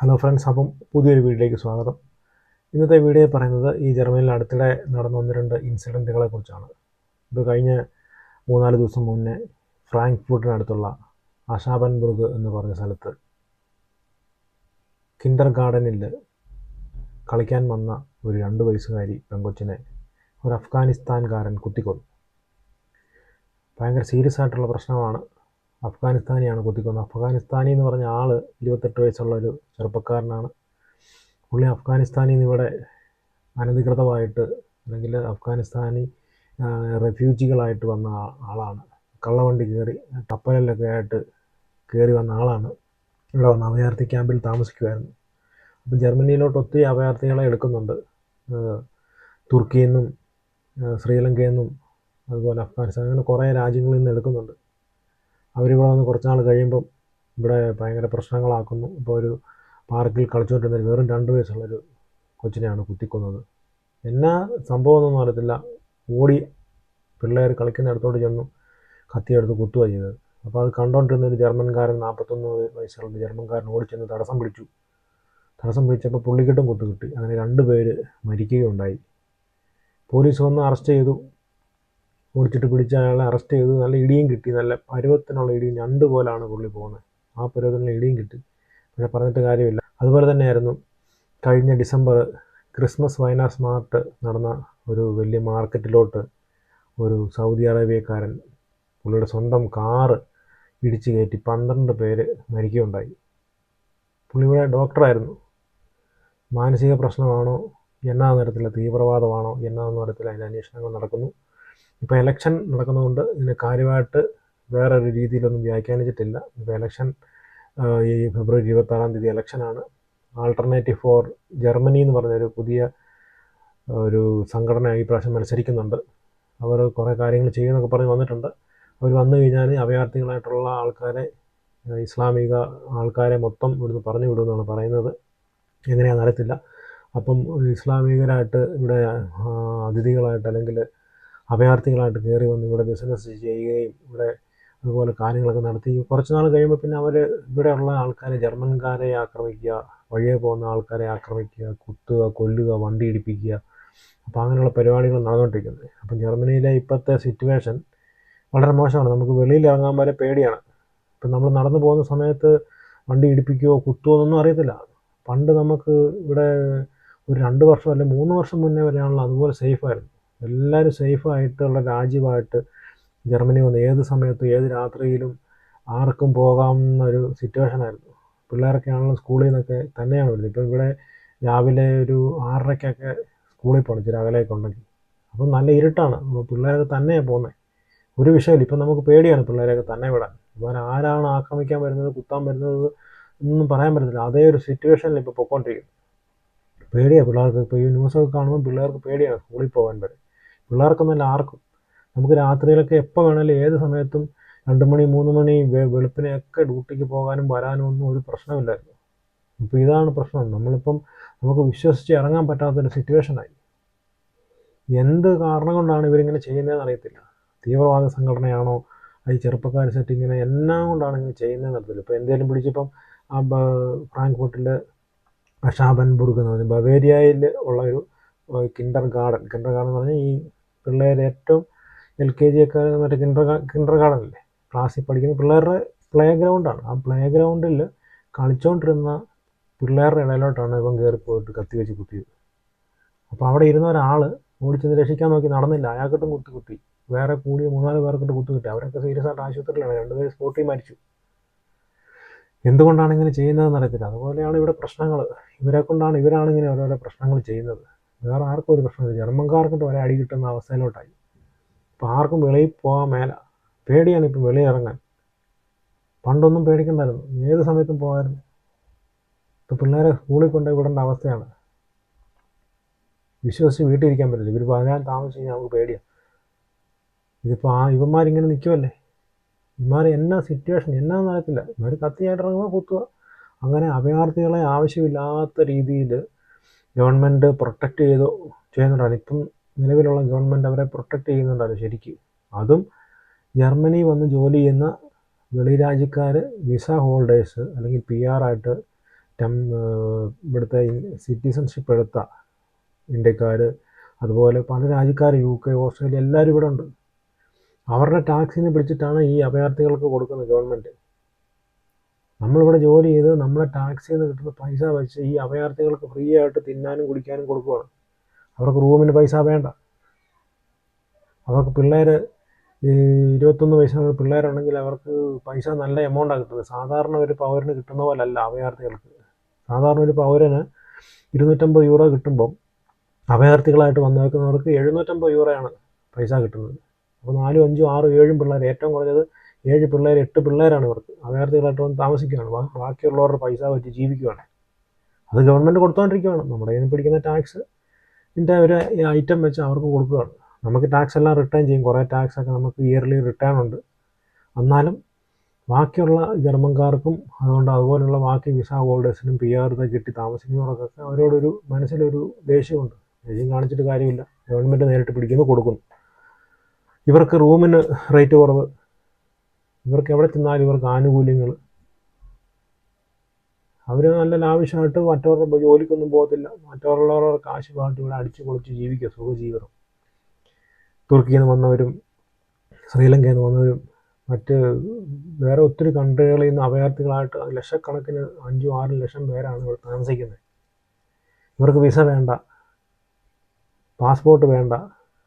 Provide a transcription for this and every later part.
Hello friends അപ്പം പുതിയൊരു വീഡിയോയിലേക്ക് സ്വാഗതം. ഇന്നത്തെ വീഡിയോ പറയുന്നത് ഈ ജർമ്മനിയിൽ അടുത്തിടെ നടന്ന ഒന്ന് രണ്ട് ഇൻസിഡന്റുകളെ കുറിച്ചാണ്. ഇത് കഴിഞ്ഞ മൂന്നാൽ ദിവസം മുന്നേ ഫ്രാങ്ക്ഫൂട്ടിനടുത്തുള്ള അഷാബൻബുർഗ് എന്ന് പറഞ്ഞ സ്ഥലത്ത് കിൻഡർ ഗാർഡനിൽ കളിക്കാൻ വന്ന ഒരു രണ്ട് വയസ്സുകാരി പെങ്കൊച്ചിനെ ഒരു അഫ്ഗാനിസ്ഥാൻകാരൻ കുത്തിക്കൊന്നു. ഭയങ്കര സീരിയസ് ആയിട്ടുള്ള പ്രശ്നമാണ്. അഫ്ഗാനിസ്ഥാനിയാണ് കുത്തിക്കൊന്നത്. അഫ്ഗാനിസ്ഥാനി എന്ന് പറഞ്ഞ ആൾ ഇരുപത്തെട്ട് വയസ്സുള്ള ഒരു ചെറുപ്പക്കാരനാണ്. പുള്ളി അഫ്ഗാനിസ്ഥാനിൽ നിന്ന് ഇവിടെ അനധികൃതമായിട്ട് അല്ലെങ്കിൽ അഫ്ഗാനിസ്ഥാനി റെഫ്യൂജികളായിട്ട് വന്ന ആളാണ്. കള്ളവണ്ടി കയറി കപ്പലിലൊക്കെ ആയിട്ട് കയറി വന്ന ആളാണ്. ഇവിടെ വന്ന് അഭയാർത്ഥി ക്യാമ്പിൽ താമസിക്കുമായിരുന്നു അപ്പം ജർമ്മനിയിലോട്ട് ഒത്തിരി അഭയാർത്ഥികളെ എടുക്കുന്നുണ്ട്. തുർക്കിയിൽ നിന്നും ശ്രീലങ്കയിൽ നിന്നും അതുപോലെ അഫ്ഗാനിസ്ഥാൻ അങ്ങനെ കുറേ രാജ്യങ്ങളിൽ നിന്ന് എടുക്കുന്നുണ്ട്. അവരിവിടെ വന്ന് കുറച്ച് നാൾ കഴിയുമ്പം ഇവിടെ ഭയങ്കര പ്രശ്നങ്ങളാക്കുന്നു. ഇപ്പോൾ ഒരു പാർക്കിൽ കളിച്ചുകൊണ്ടിരുന്ന വെറും രണ്ട് വയസ്സുള്ളൊരു കൊച്ചിനെയാണ് കുത്തിക്കൊന്നത്. എന്നാ സംഭവമൊന്നും അറിയത്തില്ല. ഓടി പിള്ളേർ കളിക്കുന്നിടത്തോട്ട് ചെന്നു കത്തിയെടുത്ത് കുത്തുക ചെയ്തത്. അപ്പോൾ അത് കണ്ടുകൊണ്ടിരുന്ന ഒരു ജർമ്മൻകാരൻ നാൽപ്പത്തൊന്ന് വയസ്സുള്ള ജർമ്മൻകാരൻ ഓടിച്ചെന്ന് തടസ്സം പിടിച്ചു. തടസ്സം പിടിച്ചപ്പോൾ പുള്ളിക്കിട്ടും കുത്തു കിട്ടി അങ്ങനെ രണ്ട് പേര് മരിക്കുകയുണ്ടായി. പോലീസ് വന്ന് അറസ്റ്റ് ചെയ്തു. ഓടിച്ചിട്ട് പിടിച്ച അയാളെ അറസ്റ്റ് ചെയ്ത് നല്ല ഇടിയും കിട്ടി. നല്ല പരുവത്തിനുള്ള ഇടിയും ഞണ്ട് പോലാണ് പുള്ളി പോകുന്നത്. ആ പരുവത്തിനുള്ള ഇടിയും കിട്ടി. പിന്നെ പറഞ്ഞിട്ട് കാര്യമില്ല. അതുപോലെ തന്നെയായിരുന്നു കഴിഞ്ഞ ഡിസംബർ ക്രിസ്മസ് വയനാ സ്മാർട്ട് നടന്ന ഒരു വലിയ മാർക്കറ്റിലോട്ട് ഒരു സൗദി അറേബ്യക്കാരൻ പുള്ളിയുടെ സ്വന്തം കാറ് ഇടിച്ചു കയറ്റി പന്ത്രണ്ട് പേര് മരിക്കുകയുണ്ടായി. പുള്ളി ഇവിടെ ഡോക്ടറായിരുന്നു. മാനസിക പ്രശ്നമാണോ? എന്നാ നിരത്തിലെ തീവ്രവാദമാണോ? എന്നാ നിരത്തിലെ അതിന്റെ അന്വേഷണങ്ങൾ നടക്കുന്നു. ഇപ്പോൾ എലക്ഷൻ നടക്കുന്നതുകൊണ്ട് ഇതിന് കാര്യമായിട്ട് വേറൊരു രീതിയിലൊന്നും വ്യാഖ്യാനിച്ചിട്ടില്ല. ഇപ്പോൾ എലക്ഷൻ ഈ ഫെബ്രുവരി ഇരുപത്താറാം തീയതി ഇലക്ഷനാണ് ആൾട്ടർനേറ്റീവ് ഫോർ ജർമ്മനി എന്ന് പറഞ്ഞൊരു പുതിയ ഒരു സംഘടന ഈ പ്രാവശ്യം മത്സരിക്കുന്നുണ്ട്. അവർ കുറേ കാര്യങ്ങൾ ചെയ്യുമെന്നൊക്കെ പറഞ്ഞ് വന്നിട്ടുണ്ട്. അവർ വന്നു കഴിഞ്ഞാൽ അഭയാർത്ഥികളായിട്ടുള്ള ആൾക്കാരെ ഇസ്ലാമിക ആൾക്കാരെ മൊത്തം ഇവിടുന്ന് പറഞ്ഞു വിടുമെന്നാണ് പറയുന്നത്. എങ്ങനെയാണെന്ന് അറിയത്തില്ല. അപ്പം ഇസ്ലാമികരായിട്ട് ഇവിടെ അതിഥികളായിട്ട് അല്ലെങ്കിൽ അഭയാർത്ഥികളായിട്ട് കയറി വന്ന് ഇവിടെ ബിസിനസ് ചെയ്യുകയും ഇവിടെ അതുപോലെ കാര്യങ്ങളൊക്കെ നടത്തി. കുറച്ച് നാൾ കഴിയുമ്പോൾ പിന്നെ അവർ ഇവിടെയുള്ള ആൾക്കാരെ ജർമ്മൻകാരെ ആക്രമിക്കുക വഴിയെ പോകുന്ന ആൾക്കാരെ ആക്രമിക്കുക കുത്തുക കൊല്ലുക വണ്ടി ഇടിപ്പിക്കുക. അപ്പോൾ അങ്ങനെയുള്ള പരിപാടികൾ നടന്നുകൊണ്ടിരിക്കുന്നത് അപ്പം ജർമ്മനിയിലെ ഇപ്പോഴത്തെ സിറ്റുവേഷൻ വളരെ മോശമാണ്. നമുക്ക് വെളിയിൽ ഇറങ്ങാൻ വരെ പേടിയാണ്. ഇപ്പം നമ്മൾ നടന്നു പോകുന്ന സമയത്ത് വണ്ടി ഇടിപ്പിക്കുകയോ കുത്തുകയോ എന്നൊന്നും അറിയത്തില്ല. പണ്ട് നമുക്ക് ഇവിടെ ഒരു രണ്ട് വർഷം അല്ലെങ്കിൽ മൂന്ന് വർഷം മുന്നേ വരെയാണല്ലോ അതുപോലെ സേഫായിരുന്നു എല്ലാവരും സേഫായിട്ടുള്ള രാജ്യമായിട്ട് ജർമ്മനി വന്ന് ഏത് സമയത്തും ഏത് രാത്രിയിലും ആർക്കും പോകാവുന്ന ഒരു സിറ്റുവേഷൻ ആയിരുന്നു. പിള്ളേരൊക്കെ ആണല്ലോ സ്കൂളിൽ നിന്നൊക്കെ തന്നെയാണ് വരുന്നത്. ഇപ്പോൾ ഇവിടെ രാവിലെ ഒരു ആറരയ്ക്കൊക്കെ സ്കൂളിൽ പോകണം ഇച്ചിരി അകലെയൊക്കെ ഉണ്ടെങ്കിൽ അപ്പം നല്ല ഇരുട്ടാണ്. പിള്ളേരൊക്കെ തന്നെയാണ് പോകുന്നത് ഒരു വിഷയമില്ല. ഇപ്പം നമുക്ക് പേടിയാണ് പിള്ളേരെയൊക്കെ തന്നെ വിടാൻ. ഇവൻ ആരാണ് ആക്രമിക്കാൻ വരുന്നത് കുത്താൻ വരുന്നത് ഒന്നും പറയാൻ പറ്റത്തില്ല. അതേ ഒരു സിറ്റുവേഷനിൽ ഇപ്പോൾ പൊയ്ക്കൊണ്ടിരിക്കുന്നു പേടിയാണ് പിള്ളേർക്ക്. ഇപ്പോൾ ഈ ന്യൂസൊക്കെ കാണുമ്പോൾ പിള്ളേർക്ക് പേടിയാണ് സ്കൂളിൽ പോകാൻ വരെ. പിള്ളേർക്കൊന്നുമല്ല ആർക്കും. നമുക്ക് രാത്രിയിലൊക്കെ എപ്പോൾ വേണമെങ്കിലും ഏത് സമയത്തും രണ്ട് മണി മൂന്ന് മണി വെളുപ്പിനെയൊക്കെ ഡ്യൂട്ടിക്ക് പോകാനും വരാനും ഒന്നും ഒരു പ്രശ്നമില്ലായിരുന്നു. ഇപ്പോൾ ഇതാണ് പ്രശ്നം. നമ്മളിപ്പം നമുക്ക് വിശ്വസിച്ച് ഇറങ്ങാൻ പറ്റാത്തൊരു സിറ്റുവേഷനായി. എന്ത് കാരണം കൊണ്ടാണ് ഇവരിങ്ങനെ ചെയ്യുന്നതെന്ന് അറിയത്തില്ല. തീവ്രവാദ സംഘടനയാണോ? അത് ചെറുപ്പക്കാർ സെറ്റിങ്ങിനെ എല്ലാം കൊണ്ടാണ് ഇങ്ങനെ ചെയ്യുന്നതെന്ന് അറിയത്തില്ല. ഇപ്പോൾ എന്തെങ്കിലും പിടിച്ചിപ്പം ആ ഫ്രാങ്ക്ഫർട്ടിൽ ഷാബൻബുർഗ് എന്ന് പറഞ്ഞ ബവേരിയയിൽ ഉള്ള ഒരു കിൻഡർ ഗാർഡൻ കിൻഡർ ഗാർഡൻ എന്ന് പറഞ്ഞാൽ ഈ പിള്ളേർ ഏറ്റവും എൽ കെ ജി ഒക്കെ മറ്റേ കിൻഡർ കിൻഡർ ഗാർഡൻ അല്ലേ ക്ലാസ്സിൽ പഠിക്കുന്ന പിള്ളേരുടെ പ്ലേ ഗ്രൗണ്ടാണ് ആ പ്ലേ ഗ്രൗണ്ടിൽ കളിച്ചുകൊണ്ടിരുന്ന പിള്ളേരുടെ ഇടയിലോട്ടാണ് ഇവൻ കയറിപ്പോയിട്ട് കത്തി വെച്ച് കുത്തിയത്. അപ്പോൾ അവിടെ ഇരുന്ന ഒരാൾ ഓടിച്ചെന്ന് രക്ഷിക്കാൻ നോക്കി നടന്നില്ല. അയാൾക്കിട്ടും കുത്തി കുത്തി. വേറെ കൂടിയ മൂന്നാൽ പേർക്കിട്ട് കുത്തി കിട്ടി. അവരൊക്കെ സീരിയസ് ആയിട്ട് ആശുപത്രിയിലാണ്. രണ്ടുപേരും സ്പോട്ടിൽ മരിച്ചു. എന്തുകൊണ്ടാണ് ഇങ്ങനെ ചെയ്യുന്നതെന്ന് അറിയത്തില്ല. അതുപോലെയാണ് ഇവിടെ പ്രശ്നങ്ങൾ ഇവരെ കൊണ്ടാണ് ഇവരാണ് ഇങ്ങനെ ഓരോരോ പ്രശ്നങ്ങൾ ചെയ്യുന്നത്. വേറെ ആർക്കും ഒരു പ്രശ്നമില്ല ജർമ്മൻകാർക്കിട്ട് ഒരേ അടി കിട്ടുന്ന അവസ്ഥയിലോട്ടായി. ഇപ്പോൾ ആർക്കും വെളിയിൽ പോകാൻ മേല. പേടിയാണ് ഇപ്പം വെളിയിറങ്ങാൻ പണ്ടൊന്നും പേടിക്കണ്ടായിരുന്നു. ഏത് സമയത്തും പോകാമായിരുന്നു ഇപ്പോൾ പിള്ളേരെ സ്കൂളിൽ കൊണ്ടുപോയി വിടേണ്ട അവസ്ഥയാണ്. വിശ്വസിച്ച് വീട്ടിലിരിക്കാൻ പറ്റില്ല. ഇവർ പതിനാല് താമസിച്ച് കഴിഞ്ഞാൽ നമുക്ക് പേടിയാണ് ഇതിപ്പോൾ ആ ഇവന്മാരിങ്ങനെ നിൽക്കുമല്ലേ ഇവന്മാർ എന്നാ സിറ്റുവേഷൻ എന്നാ നടക്കില്ല? ഇവർ കത്തിയായിട്ട് ഇറങ്ങുമ്പോൾ കുത്തുക അങ്ങനെ അഭയാർത്ഥികളെ ആവശ്യമില്ലാത്ത രീതിയിൽ ഗവൺമെന്റ് പ്രൊട്ടക്റ്റ് ചെയ്തോ ചെയ്യുന്നുണ്ടാണ് ഇപ്പം നിലവിലുള്ള ഗവൺമെന്റ് അവരെ പ്രൊട്ടക്റ്റ് ചെയ്യുന്നുണ്ടാണ് ശരിക്ക്. അതും ജർമ്മനി വന്ന് ജോലി ചെയ്യുന്ന വെളിരാജ്യക്കാർ വിസ ഹോൾഡേഴ്സ് അല്ലെങ്കിൽ പി ആർ ആയിട്ട് ടെം ഇവിടുത്തെ സിറ്റിസൺഷിപ്പ് എടുത്ത ഇന്ത്യക്കാർ അതുപോലെ പല രാജ്യക്കാർ യു കെ ഓസ്ട്രേലിയ എല്ലാവരും ഇവിടെ ഉണ്ട്. അവരുടെ ടാക്സിനെ പിടിച്ചിട്ടാണ് ഈ അഭയാർത്ഥികൾക്ക് കൊടുക്കുന്നത് ഗവൺമെന്റ് നമ്മളിവിടെ ജോലി ചെയ്ത് നമ്മുടെ ടാക്സിൽ നിന്ന് കിട്ടുന്ന പൈസ വെച്ച് ഈ അഭയാർത്ഥികൾക്ക് ഫ്രീ ആയിട്ട് തിന്നാനും കുടിക്കാനും കൊടുക്കുകയാണ് അവർക്ക് റൂമിന് പൈസ വേണ്ട. അവർക്ക് പിള്ളേർ ഇരുപത്തൊന്ന് വയസ്സുള്ള പിള്ളേരുണ്ടെങ്കിൽ അവർക്ക് പൈസ നല്ല എമൗണ്ടാണ് കിട്ടുന്നത്. സാധാരണ ഒരു പൗരന് കിട്ടുന്ന പോലെ അല്ല അഭയാർത്ഥികൾക്ക്. സാധാരണ ഒരു പൗരന് ഇരുന്നൂറ്റമ്പത് യൂറോ കിട്ടുമ്പം അഭയാർത്ഥികളായിട്ട് വന്നേക്കുന്നവർക്ക് എഴുന്നൂറ്റമ്പത് യൂറോയാണ് പൈസ കിട്ടുന്നത്. അപ്പോൾ നാലും അഞ്ചും ആറും ഏഴും പിള്ളേർ ഏറ്റവും കുറഞ്ഞത് ഏഴ് പിള്ളേർ എട്ട് പിള്ളേരാണ് ഇവർക്ക്. അഭയാർത്ഥികളായിട്ട് വന്ന് താമസിക്കുകയാണ്. ബാക്കിയുള്ളവരുടെ പൈസ വെച്ച് ജീവിക്കുകയാണ്. അത് ഗവൺമെന്റ് കൊടുത്തുകൊണ്ടിരിക്കുകയാണ് നമ്മുടെ കയ്യിൽ പിടിക്കുന്ന ടാക്സ് ഇതിന്റെ ഒരു ഐറ്റം വെച്ച് അവർക്ക് കൊടുക്കുകയാണ്. നമുക്ക് ടാക്സ് എല്ലാം റിട്ടേൺ ചെയ്യും. കുറേ ടാക്സ് ഒക്കെ നമുക്ക് ഇയർലി റിട്ടേൺ ഉണ്ട്. എന്നാലും ബാക്കിയുള്ള ജർമ്മൻകാർക്കും അതുകൊണ്ട് അതുപോലുള്ള ബാക്കി വിസ ഹോൾഡേഴ്സിനും പി ആർ കിട്ടി താമസിക്കുന്നവർക്കൊക്കെ അവരോടൊരു മനസ്സിലൊരു ദേഷ്യമുണ്ട്. ദേഷ്യം കാണിച്ചിട്ട് കാര്യമില്ല. ഗവൺമെന്റ് നേരിട്ട് പിടിക്കുന്നു കൊടുക്കുന്നു. ഇവർക്ക് റൂമിന് റേറ്റ് കുറവ് ഇവർക്ക് എവിടെ ചെന്നാലും ഇവർക്ക് ആനുകൂല്യങ്ങൾ അവർ നല്ല ലാവിഷമായിട്ട് മറ്റവരുടെ ജോലിക്കൊന്നും പോകത്തില്ല. മറ്റുള്ളവരുടെ കാശ് പാട്ട് ഇവിടെ അടിച്ചു പൊളിച്ച് ജീവിക്കുക സുഖജീവിതം. തുർക്കിയിൽ നിന്ന് വന്നവരും ശ്രീലങ്കയിൽ നിന്ന് വന്നവരും മറ്റ് വേറെ ഒത്തിരി കൺട്രികളിൽ നിന്ന് അഭയാർത്ഥികളായിട്ട് ലക്ഷക്കണക്കിന് അഞ്ചും ആറും ലക്ഷം പേരാണ് ഇവിടെ താമസിക്കുന്നത്. ഇവർക്ക് വിസ വേണ്ട പാസ്പോർട്ട് വേണ്ട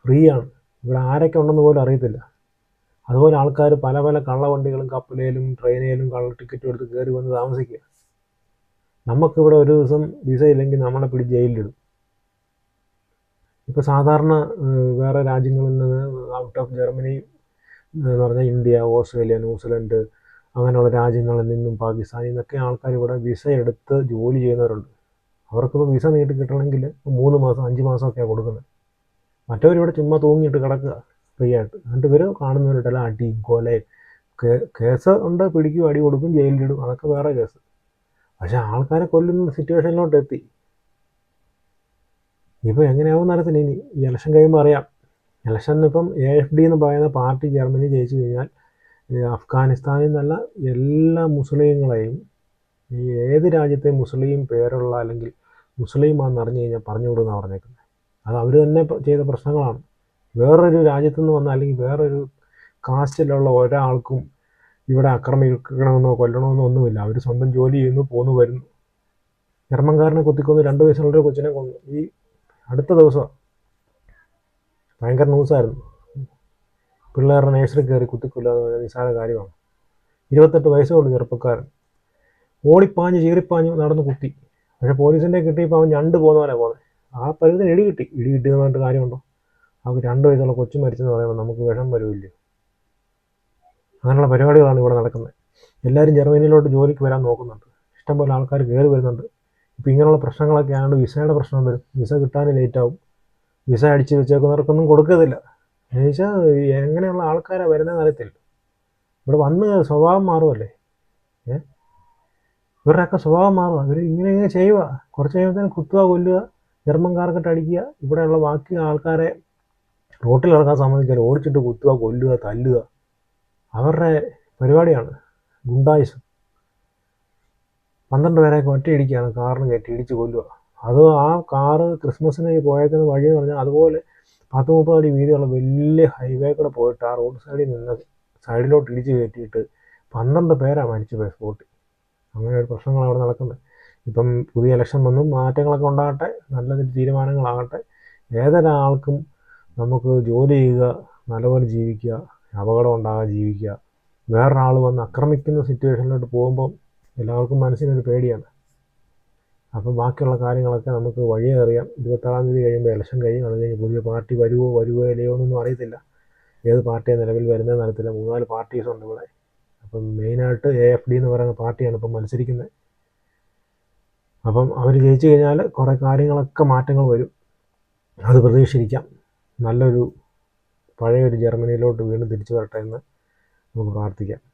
ഫ്രീ ആണ്. ഇവിടെ ആരൊക്കെ ഉണ്ടെന്ന് പോലും അറിയത്തില്ല. അതുപോലെ ആൾക്കാർ പല പല കള്ളവണ്ടികളും കപ്പലേലും ട്രെയിനിലും കള്ള ടിക്കറ്റും എടുത്ത് കയറി വന്ന് താമസിക്കുക. നമുക്കിവിടെ ഒരു ദിവസം വിസ ഇല്ലെങ്കിൽ നമ്മളെ പിടി ജയിലിലിടും. ഇപ്പോൾ സാധാരണ വേറെ രാജ്യങ്ങളിൽ നിന്ന് ഔട്ട് ഓഫ് ജർമ്മനി എന്ന് പറഞ്ഞാൽ ഇന്ത്യ ഓസ്ട്രേലിയ ന്യൂസിലൻഡ് അങ്ങനെയുള്ള രാജ്യങ്ങളിൽ നിന്നും പാകിസ്ഥാനിൽ നിന്നൊക്കെ ആൾക്കാർ ഇവിടെ വിസ എടുത്ത് ജോലി ചെയ്യുന്നവരുണ്ട്. അവർക്കിപ്പോൾ വിസ നീട്ടി കിട്ടണമെങ്കിൽ മൂന്ന് മാസം അഞ്ച് മാസമൊക്കെയാണ് കൊടുക്കുന്നത്. മറ്റവരിവിടെ ചുമ്മാ തൂങ്ങിയിട്ട് കിടക്കുക. ഫ്രീ ആയിട്ട് എന്നിട്ട് ഇവർ കാണുന്നവരുടെല്ലാം അടിയും കൊലയും കേസ് ഉണ്ട് പിടിക്കും അടി കൊടുക്കും ജയിലിലിടും അതൊക്കെ വേറെ കേസ്. പക്ഷെ ആൾക്കാരെ കൊല്ലുന്ന സിറ്റുവേഷനിലോട്ട് എത്തി. ഇപ്പോൾ എങ്ങനെയാവും നടത്തിന് ഇനി ഈ ഇലക്ഷൻ കഴിയുമ്പോൾ അറിയാം. ഇലക്ഷനിപ്പം എ എഫ് ഡി എന്ന് പറയുന്ന പാർട്ടി ജർമ്മനി ജയിച്ചു കഴിഞ്ഞാൽ അഫ്ഗാനിസ്ഥാനിൽ നിന്നല്ല എല്ലാ മുസ്ലിങ്ങളെയും ഈ ഏത് രാജ്യത്തെ മുസ്ലിം പേരുള്ള അല്ലെങ്കിൽ മുസ്ലിമാണെന്ന് അറിഞ്ഞു കഴിഞ്ഞാൽ പറഞ്ഞു വിടുമെന്നാണ് പറഞ്ഞേക്കുന്നത് അത് അവർ തന്നെ ചെയ്ത പ്രശ്നങ്ങളാണ്. വേറൊരു രാജ്യത്തു നിന്ന് വന്ന അല്ലെങ്കിൽ വേറൊരു കാസ്റ്റിലുള്ള ഒരാൾക്കും ഇവിടെ ആക്രമിക്കണമെന്നോ കൊല്ലണമെന്നോ ഒന്നുമില്ല. അവർ സ്വന്തം ജോലി ചെയ്യുന്നു പോന്നു വരുന്നു. ജർമ്മൻകാരനെ കുത്തിക്കൊന്ന് രണ്ട് വയസ്സുള്ളൊരു കൊച്ചിനെ കൊന്നു. ഈ അടുത്ത ദിവസം ഭയങ്കര ന്യൂസായിരുന്നു പിള്ളേരുടെ നേഴ്സറി കയറി കുത്തിക്കൊല്ലുക എന്ന് നിസ്സാര കാര്യമാണ്. ഇരുപത്തെട്ട് വയസ്സുള്ള ചെറുപ്പക്കാരൻ. ഓടിപ്പാഞ്ഞ് ചീറിപ്പാഞ്ഞ് നടന്ന് കുത്തി. പക്ഷേ പോലീസിന്റെ കിട്ടിയപ്പോൾ അവൻ ഞണ്ട് പോലെ പോകുന്നത് ആ പരിധി ഇടി കിട്ടി. ഇടി കിട്ടിയെന്ന് പറഞ്ഞിട്ട് കാര്യമുണ്ടോ? അവർക്ക് രണ്ട് വയസ്സുള്ള കൊച്ചു മരിച്ചെന്ന് പറയുമ്പോൾ നമുക്ക് വിഷം വരുമില്ല? അങ്ങനെയുള്ള പരിപാടികളാണ് ഇവിടെ നടക്കുന്നത്. എല്ലാവരും ജർമ്മനിയിലോട്ട് ജോലിക്ക് വരാൻ നോക്കുന്നുണ്ട്. ഇഷ്ടംപോലെ ആൾക്കാർ കയറി വരുന്നുണ്ട്. ഇപ്പോൾ ഇങ്ങനെയുള്ള പ്രശ്നങ്ങളൊക്കെ ആയതുകൊണ്ട് വിസയുടെ പ്രശ്നം വരും. വിസ കിട്ടാൻ ലേറ്റാവും വിസ അടിച്ച് വെച്ചേക്കുന്നവർക്കൊന്നും കൊടുക്കത്തില്ല. എന്നുവെച്ചാൽ എങ്ങനെയുള്ള ആൾക്കാരാണ് വരുന്നതെന്ന് അറിയത്തില്ല. ഇവിടെ വന്ന് സ്വഭാവം മാറുമല്ലേ ഏഹ് ഇവരുടെയൊക്കെ സ്വഭാവം മാറുക ഇവർ ഇങ്ങനെ ഇങ്ങനെ ചെയ്യുക കുറച്ച് കഴിയുമ്പോഴത്തേനും കുത്തുക കൊല്ലുക ജർമ്മൻകാർക്കിട്ട് അടിക്കുക. ഇവിടെയുള്ള ബാക്കി ആൾക്കാരെ റോട്ടിൽ ഇറങ്ങാൻ സമ്മതിക്കില്ല ഓടിച്ചിട്ട് കുത്തുക കൊല്ലുക തല്ലുക. അവരുടെ പരിപാടിയാണ് ഗുണ്ടായുസം. പന്ത്രണ്ട് പേരെ ഒറ്റയിടിക്കുകയാണ് കാറിന് കയറ്റി ഇടിച്ച് കൊല്ലുക. അത് ആ കാറ് ക്രിസ്മസിന് പോയേക്കുന്ന വഴി എന്ന് പറഞ്ഞാൽ അതുപോലെ പത്ത് മുപ്പത് അടി വീതിയുള്ള വലിയ ഹൈവേ കൂടെ പോയിട്ട് ആ റോഡ് സൈഡിൽ നിന്ന് സൈഡിലോട്ട് ഇടിച്ച് കയറ്റിയിട്ട് പന്ത്രണ്ട് പേരാണ് മരിച്ചു പോയി സ്പോട്ടിൽ. അങ്ങനെ ഒരു പ്രശ്നങ്ങൾ അവിടെ നടക്കുന്നത്. ഇപ്പം പുതിയ ഇലക്ഷൻ വന്നും മാറ്റങ്ങളൊക്കെ ഉണ്ടാകട്ടെ നല്ല തീരുമാനങ്ങളാകട്ടെ. ഏതൊരാൾക്കും നമുക്ക് ജോലി ചെയ്യുക നല്ലപോലെ ജീവിക്കുക അപകടം ഉണ്ടാകാതെ ജീവിക്കുക. വേറൊരാൾ വന്ന് ആക്രമിക്കുന്ന സിറ്റുവേഷനിലോട്ട് പോകുമ്പം എല്ലാവർക്കും മനസ്സിനൊരു പേടിയാണ്. അപ്പോൾ ബാക്കിയുള്ള കാര്യങ്ങളൊക്കെ നമുക്ക് വഴിയേ അറിയാം. ഇരുപത്താറാം തീയതി കഴിയുമ്പോൾ ഇലക്ഷൻ കഴിയും അത് കഴിഞ്ഞ് പുതിയ പാർട്ടി വരുമോ വരുമോ ഇല്ലയോ എന്നൊന്നും അറിയത്തില്ല. ഏത് പാർട്ടിയാണ് നിലവിൽ വരുന്നതെന്ന് അറിയത്തില്ല. മൂന്നാൽ പാർട്ടീസ് ഉണ്ട് ഇവിടെ. അപ്പം മെയിനായിട്ട് എ എഫ് ഡി എന്ന് പറയുന്ന പാർട്ടിയാണ് ഇപ്പം മത്സരിക്കുന്നത്. അപ്പം അവർ ജയിച്ചു കഴിഞ്ഞാൽ കുറേ കാര്യങ്ങളൊക്കെ മാറ്റങ്ങൾ വരും. അത് പ്രതീക്ഷിക്കാം. നല്ലൊരു പഴയൊരു ജർമ്മനിയിലോട്ട് വീണ്ടും തിരിച്ചു വരട്ടെ എന്ന് നമുക്ക് പ്രാർത്ഥിക്കാം.